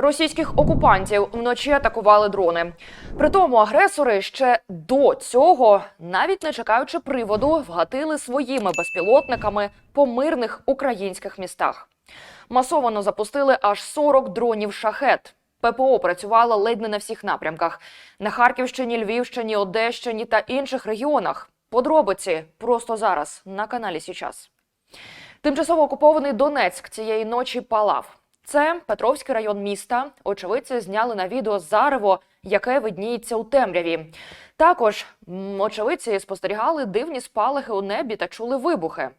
Російських окупантів вночі атакували дрони. Притому агресори ще до цього, навіть не чекаючи приводу, вгатили своїми безпілотниками по мирних українських містах. Масово запустили аж 40 дронів шахет. ППО працювало ледь не на всіх напрямках на Харківщині, Львівщині, Одещині та інших регіонах. Подробиці просто зараз на каналі Січас. Тимчасово окупований Донецьк цієї ночі палав. Це Петровський район міста. Очевидці зняли на відео зарево, яке видніється у темряві. Також очевидці спостерігали дивні спалахи у небі та чули вибухи.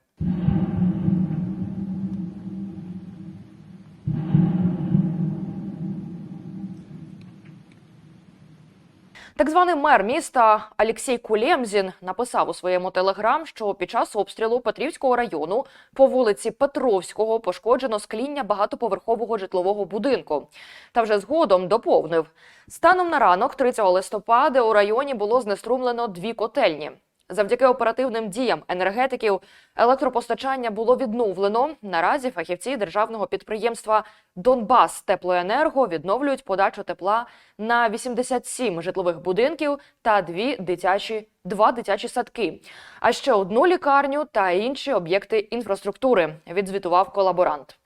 Так званий мер міста Алексій Кулємзін написав у своєму телеграм, що під час обстрілу Петрівського району по вулиці Петровського пошкоджено скління багатоповерхового житлового будинку. Та вже згодом доповнив: станом на ранок, 30 листопада, у районі було знеструмлено дві котельні. Завдяки оперативним діям енергетиків електропостачання було відновлено. Наразі фахівці державного підприємства Донбас Теплоенерго відновлюють подачу тепла на 87 житлових будинків та дві дитячі два дитячі садки, а ще одну лікарню та інші об'єкти інфраструктури. Відзвітував колаборант.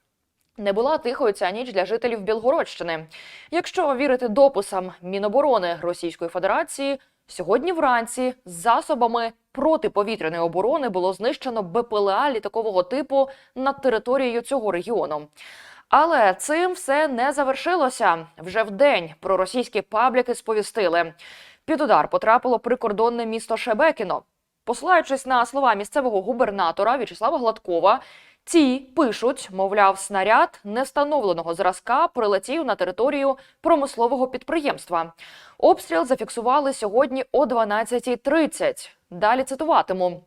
Не була тихою ця ніч для жителів Білгородщини. Якщо вірити дописам Міноборони Російської Федерації, сьогодні вранці з засобами протиповітряної оборони було знищено БПЛА літакового типу над територією цього регіону. Але цим все не завершилося. Вже вдень проросійські пабліки сповістили. Під удар потрапило прикордонне місто Шебекіно. Посилаючись на слова місцевого губернатора В'ячеслава Гладкова, ці пишуть, мовляв, снаряд невстановленого зразка прилетів на територію промислового підприємства. Обстріл зафіксували сьогодні о 12.30. Далі цитуватиму.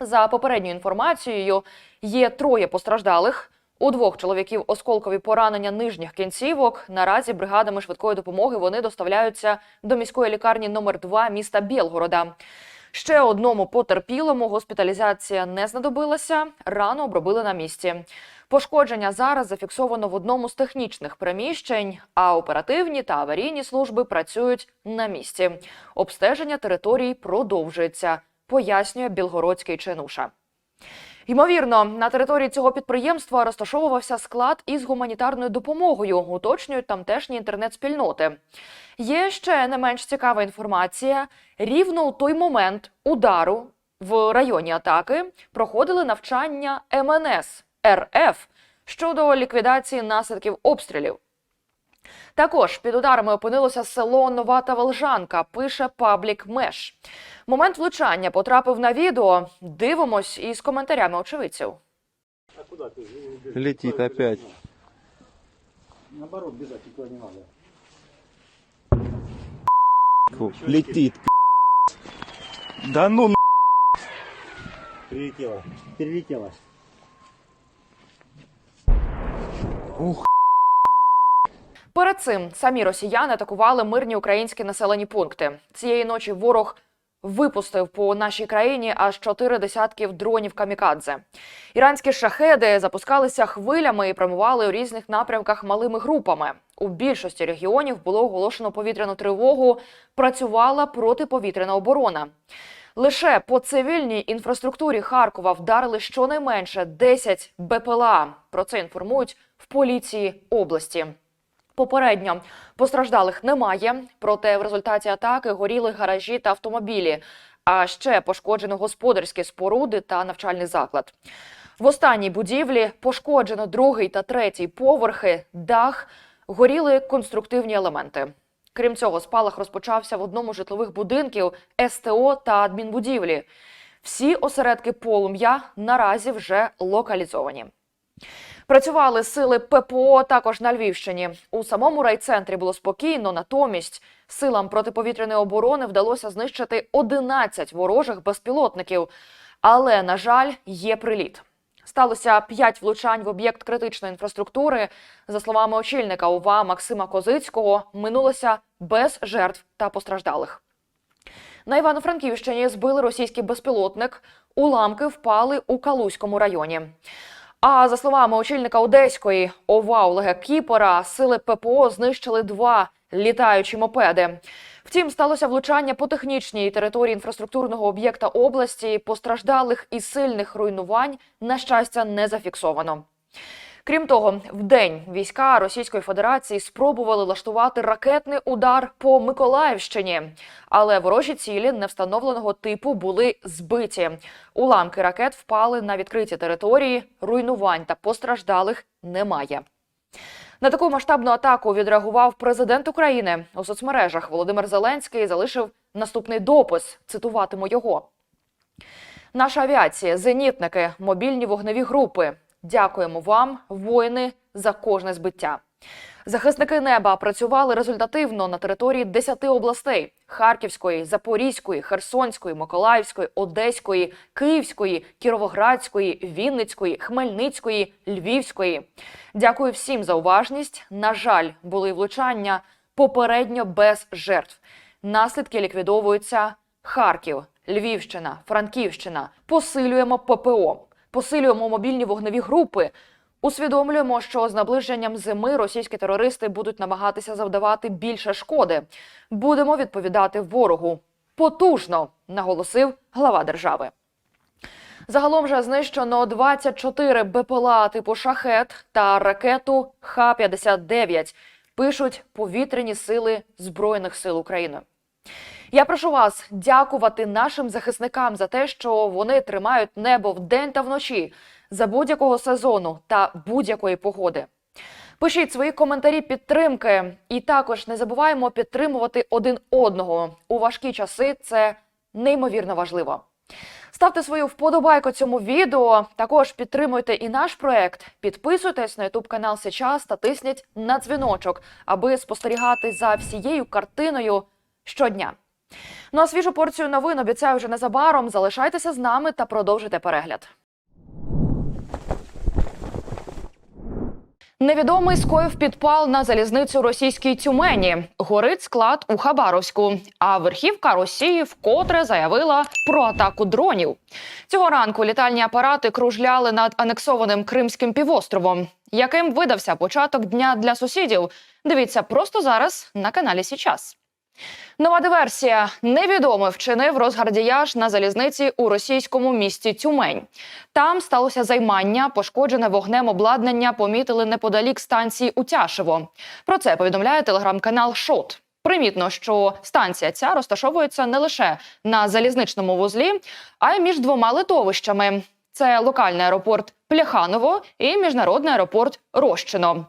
За попередньою інформацією, є троє постраждалих. У двох чоловіків осколкові поранення нижніх кінцівок. Наразі бригадами швидкої допомоги вони доставляються до міської лікарні номер 2 міста Білгорода. Ще одному потерпілому госпіталізація не знадобилася. Рану обробили на місці. Пошкодження зараз зафіксовано в одному з технічних приміщень, а оперативні та аварійні служби працюють на місці. Обстеження територій продовжується, пояснює білгородський чинуша. Ймовірно, на території цього підприємства розташовувався склад із гуманітарною допомогою, уточнюють тамтешні інтернет-спільноти. Є ще не менш цікава інформація. Рівно у той момент удару в районі атаки проходили навчання МНС РФ щодо ліквідації наслідків обстрілів. Також під ударами опинилося село Нова Таволжанка, пише паблік Меш. Момент влучання потрапив на відео. Дивимось із коментарями очевидців. Летит опять. Наоборот, бежать никуда не надо. Летит. Да ну на- Прилетела. Перелетела. Ух. Перед цим самі росіяни атакували мирні українські населені пункти. Цієї ночі ворог випустив по нашій країні аж чотири десятків дронів камікадзе. Іранські шахеди запускалися хвилями і прямували у різних напрямках малими групами. У більшості регіонів було оголошено повітряну тривогу. Працювала протиповітряна оборона. Лише по цивільній інфраструктурі Харкова вдарили щонайменше 10 БПЛА. Про це інформують в поліції області. Попередньо постраждалих немає, проте в результаті атаки горіли гаражі та автомобілі. А ще пошкоджено господарські споруди та навчальний заклад. В останній будівлі пошкоджено другий та третій поверхи, дах, горіли конструктивні елементи. Крім цього, спалах розпочався в одному з житлових будинків СТО та адмінбудівлі. Всі осередки полум'я наразі вже локалізовані. Працювали сили ППО також на Львівщині. У самому райцентрі було спокійно. Натомість силам протиповітряної оборони вдалося знищити 11 ворожих безпілотників. Але, на жаль, є приліт. Сталося п'ять влучань в об'єкт критичної інфраструктури. За словами очільника ОВА Максима Козицького, минулося без жертв та постраждалих. На Івано-Франківщині збили російський безпілотник. Уламки впали у Калузькому районі. А за словами очільника Одеської ОВА Олега Кіпора, сили ППО знищили два літаючі мопеди. Втім, сталося влучання по технічній території інфраструктурного об'єкта області. Постраждалих і сильних руйнувань на щастя не зафіксовано. Крім того, вдень війська Російської Федерації спробували влаштувати ракетний удар по Миколаївщині, але ворожі цілі невстановленого типу були збиті. Уламки ракет впали на відкриті території, руйнувань та постраждалих немає. На таку масштабну атаку відреагував президент України у соцмережах. Володимир Зеленський залишив наступний допис. Цитуватиму його. Наша авіація, зенітники, мобільні вогневі групи. Дякуємо вам, воїни, за кожне збиття. Захисники неба працювали результативно на території 10 областей: Харківської, Запорізької, Херсонської, Миколаївської, Одеської, Київської, Кіровоградської, Вінницької, Хмельницької, Львівської. Дякую всім за уважність. На жаль, були влучання попередньо без жертв. Наслідки ліквідовуються Харків, Львівщина, Франківщина. Посилюємо ППО, посилюємо мобільні вогневі групи. Усвідомлюємо, що з наближенням зими російські терористи будуть намагатися завдавати більше шкоди. Будемо відповідати ворогу потужно, наголосив глава держави. Загалом же знищено 24 БПЛА типу шахет та ракету Х-59. Пишуть повітряні сили Збройних сил України. Я прошу вас дякувати нашим захисникам за те, що вони тримають небо вдень та вночі за будь-якого сезону та будь-якої погоди. Пишіть свої коментарі підтримки, і також не забуваємо підтримувати один одного у важкі часи. Це неймовірно важливо. Ставте свою вподобайку цьому відео. Також підтримуйте і наш проект. Підписуйтесь на Ютуб канал Сейчас та тисніть на дзвіночок, аби спостерігати за всією картиною щодня. Ну а свіжу порцію новин обіцяю вже незабаром. Залишайтеся з нами та продовжуйте перегляд. Невідомий скоїв підпал на залізницю російській Тюмені. Горить склад у Хабаровську. А верхівка Росії вкотре заявила про атаку дронів. Цього ранку літальні апарати кружляли над анексованим Кримським півостровом. Яким видався початок дня для сусідів? Дивіться просто зараз на каналі Січас. Нова диверсія. Невідомий вчинив розгардіяж на залізниці у російському місті Тюмень. Там сталося займання, пошкоджене вогнем обладнання помітили неподалік станції Утяшево. Про це повідомляє телеграм-канал Шот. Примітно, що станція ця розташовується не лише на залізничному вузлі, а й між двома литовищами. Це локальний аеропорт Пляханово і міжнародний аеропорт Рощино.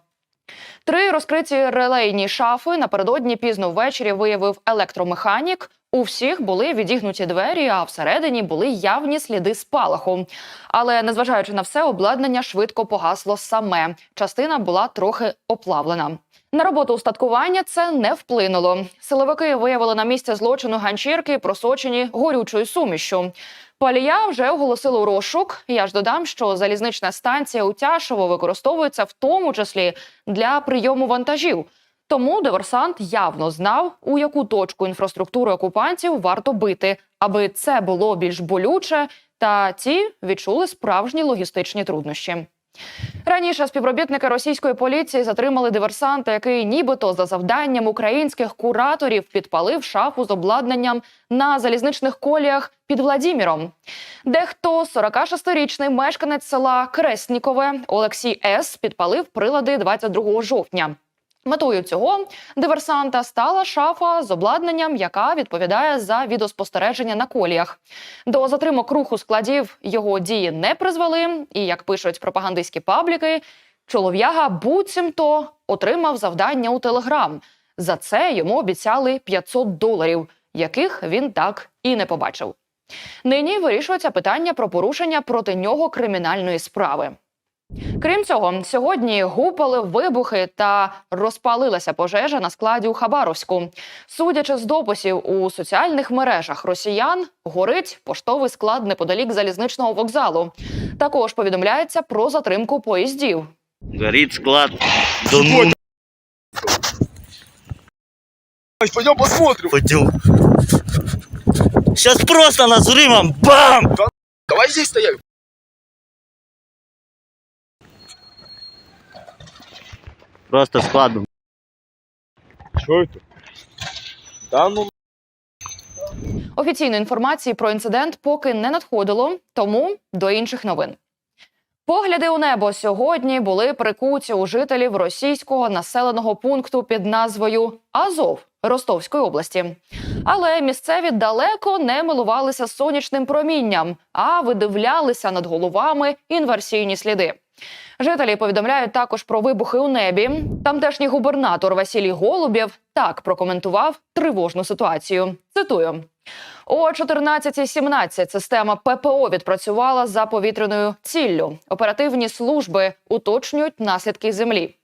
Три розкриті релейні шафи напередодні пізно ввечері виявив електромеханік. У всіх були відігнуті двері, а всередині були явні сліди спалаху. Але незважаючи на все, обладнання швидко погасло саме. Частина була трохи оплавлена. На роботу устаткування це не вплинуло. Силовики виявили на місці злочину ганчірки, просочені горючою сумішю. Палія вже оголосили у розшук. Я ж додам, що залізнична станція Утяшево використовується в тому числі для прийому вантажів. Тому диверсант явно знав, у яку точку інфраструктури окупантів варто бити, аби це було більш болюче, та ті відчули справжні логістичні труднощі. Раніше співробітники російської поліції затримали диверсанта, який нібито за завданням українських кураторів підпалив шафу з обладнанням на залізничних коліях під Владіміром. Дехто 46-річний мешканець села Креснікове Олексій С. підпалив прилади 22 жовтня. Метою цього диверсанта стала шафа з обладнанням, яка відповідає за відеоспостереження на коліях. До затримок руху складів його дії не призвели, і як пишуть пропагандистські пабліки, чолов'яга буцімто отримав завдання у Телеграм. За це йому обіцяли 500 доларів, яких він так і не побачив. Нині вирішується питання про порушення проти нього кримінальної справи. Крім цього, сьогодні гупали вибухи та розпалилася пожежа на складі у Хабаровську. Судячи з дописів у соціальних мережах росіян, горить поштовий склад неподалік залізничного вокзалу. Також повідомляється про затримку поїздів. Горит склад. Ну Пойдем посмотрим. пойдем. Сейчас просто нас взрывом бам! Давай здесь стоять. Просто складно. Что это? Да ну Офіційної інформації про інцидент поки не надходило, тому до інших новин. Погляди у небо сьогодні були прикуті у жителів російського населеного пункту під назвою Азов Ростовської області. Але місцеві далеко не милувалися сонячним промінням, а видивлялися над головами інверсійні сліди. Жителі повідомляють також про вибухи у небі. Тамтешній губернатор Василій Голубєв так прокоментував тривожну ситуацію. Цитую. О 14.17 система ППО відпрацювала за повітряною ціллю. Оперативні служби уточнюють наслідки землі.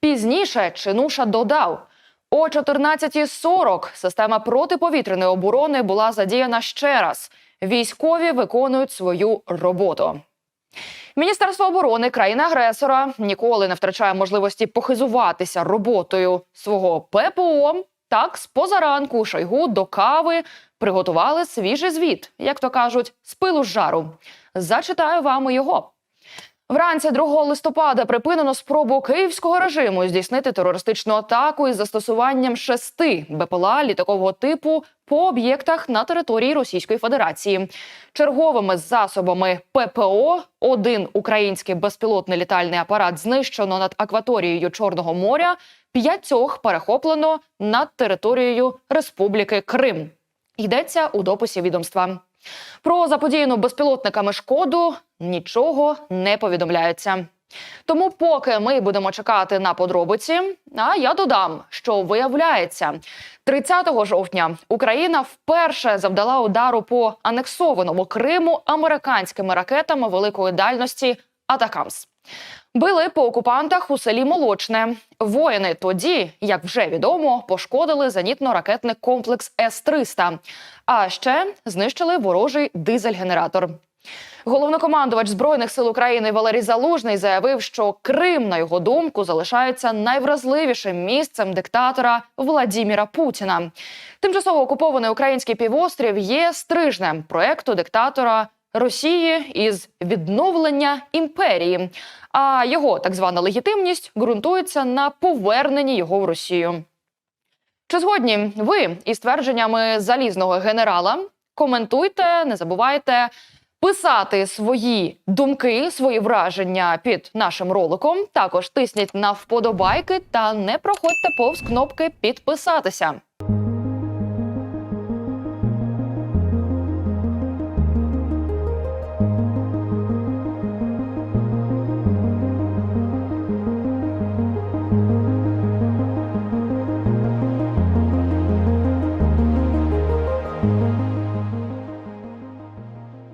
Пізніше Чинуша додав. О 14.40 система протиповітряної оборони була задіяна ще раз. Військові виконують свою роботу. Міністерство оборони країни-агресора ніколи не втрачає можливості похизуватися роботою свого ППО. Так, з позаранку Шойгу до кави приготували свіжий звіт, як то кажуть, з пилу з жару. Зачитаю вам його. Вранці 2 листопада припинено спробу київського режиму здійснити терористичну атаку із застосуванням шести БПЛА літакового типу по об'єктах на території Російської Федерації. Черговими засобами ППО один український безпілотний літальний апарат знищено над акваторією Чорного моря. П'ятьох перехоплено над територією Республіки Крим. Йдеться у дописі відомства. Про заподіяну безпілотниками шкоду нічого не повідомляється. Тому, поки ми будемо чекати на подробиці, а я додам, що виявляється, 30 жовтня Україна вперше завдала удару по анексованому Криму американськими ракетами великої дальності Атакамс. Били по окупантах у селі Молочне. Воїни тоді, як вже відомо, пошкодили зенітно-ракетний комплекс С-300, а ще знищили ворожий дизель-генератор. Головнокомандувач збройних сил України Валерій Залужний заявив, що Крим, на його думку, залишається найвразливішим місцем диктатора Владіміра Путіна. Тимчасово окупований український півострів є стрижнем проекту диктатора Росії із відновлення імперії. А його так звана легітимність ґрунтується на поверненні його в Росію. Чи згодні ви із твердженнями залізного генерала? Коментуйте, не забувайте писати свої думки, свої враження під нашим роликом. Також тисніть на вподобайки та не проходьте повз кнопки підписатися.